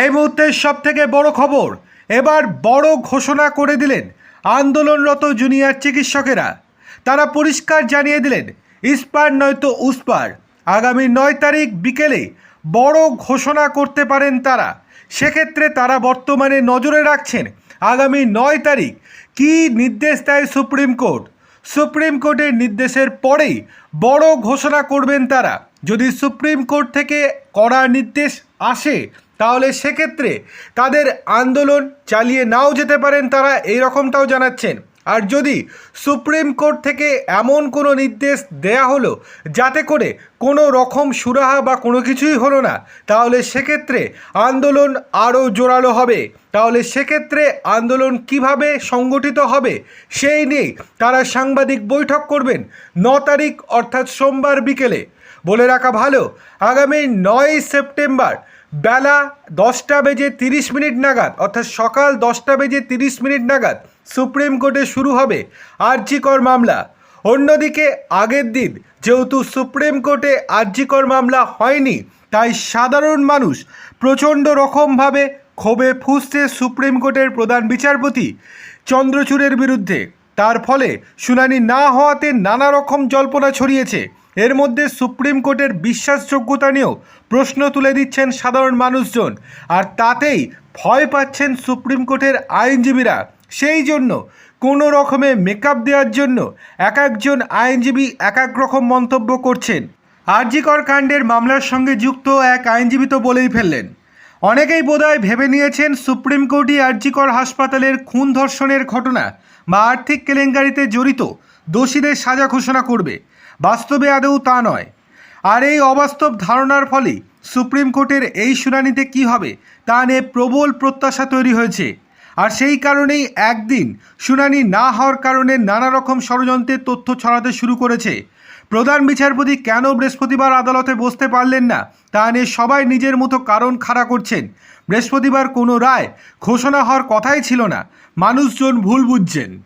এই মুহূর্তের সব থেকে বড় খবর, এবার বড় ঘোষণা করে দিলেন আন্দোলনরত জুনিয়র চিকিৎসকেরা। তারা পরিষ্কার জানিয়ে দিলেন, ইস্পার নয়তো উস্পার। আগামী নয় তারিখ বিকেলে বড় ঘোষণা করতে পারেন তারা। সেক্ষেত্রে তারা বর্তমানে নজরে রাখছেন আগামী নয় তারিখ কী নির্দেশ দেয় সুপ্রিম কোর্ট। সুপ্রিম কোর্টের নির্দেশের পরেই বড় ঘোষণা করবেন তারা। যদি সুপ্রিম কোর্ট থেকে কড়া নির্দেশ আসে তাহলে সেক্ষেত্রে তাদের আন্দোলন চালিয়ে নাও যেতে পারেন তারা, এই রকমটাও জানাচ্ছেন। আর যদি সুপ্রিম কোর্ট থেকে এমন কোনো নির্দেশ দেয়া হলো যাতে করে কোনো রকম সুরাহা বা কোনো কিছুই হলো না, তাহলে সেক্ষেত্রে আন্দোলন আরও জোরালো হবে। তাহলে সেক্ষেত্রে আন্দোলন কীভাবে সংগঠিত হবে সেই নিয়েই তারা সাংবাদিক বৈঠক করবেন ন তারিখ, অর্থাৎ সোমবার বিকেলে। বলে রাখা ভালো, আগামী নয় সেপ্টেম্বর বেলা দশটা বেজে তিরিশ মিনিট নাগাদ, অর্থাৎ সকাল দশটা বেজে তিরিশ মিনিট নাগাদ সুপ্রিম কোর্টে শুরু হবে আর্জিকর মামলা। অন্যদিকে আগের দিন যেহেতু সুপ্রিম কোর্টে আর্জিকর মামলা হয়নি, তাই সাধারণ মানুষ প্রচণ্ড রকমভাবে ক্ষোভে ফুসছে সুপ্রিম কোর্টের প্রধান বিচারপতি চন্দ্রচূড়ের বিরুদ্ধে। তার ফলে শুনানি না হওয়াতে নানা রকম জল্পনা ছড়িয়েছে। এর মধ্যে সুপ্রিম কোর্টের বিশ্বাসযোগ্যতা নিয়েও প্রশ্ন তুলে দিচ্ছেন সাধারণ মানুষজন। আর তাতেই ভয় পাচ্ছেন সুপ্রিম কোর্টের আইনজীবীরা। সেই জন্য কোনো রকমে মেকআপ দেওয়ার জন্য এক একজন আইনজীবী এক এক রকম মন্তব্য করছেন। আরজিকর কাণ্ডের মামলার সঙ্গে যুক্ত এক আইনজীবী তো বলেই ফেললেন। অনেকেই বোধহয় ভেবে নিয়েছেন সুপ্রিম কোর্টই আরজিকর হাসপাতালের খুন ধর্ষণের ঘটনা বা আর্থিক কেলেঙ্কারিতে জড়িত দোষীদের সাজা ঘোষণা করবে। বাস্তবে আদৌ তা নয়। আর এই অবাস্তব ধারণার ফলে সুপ্রিম কোর্টের এই শুনানিতে কি হবে তা নিয়ে প্রবল প্রত্যাশা তৈরি হয়েছে। আর সেই কারণেই একদিন শুনানি না হওয়ার কারণে নানা রকম ষড়যন্ত্রের তথ্য ছড়াতে শুরু করেছে। প্রধান বিচারপতি কেন বৃহস্পতিবার আদালতে বসতে পারলেন না, তা নিয়ে সবাই নিজের মতো কারণ খাড়া করছেন। বৃহস্পতিবার কোনো রায় ঘোষণা হওয়ার কথাই ছিল না। মানুষজন ভুল বুঝছেন।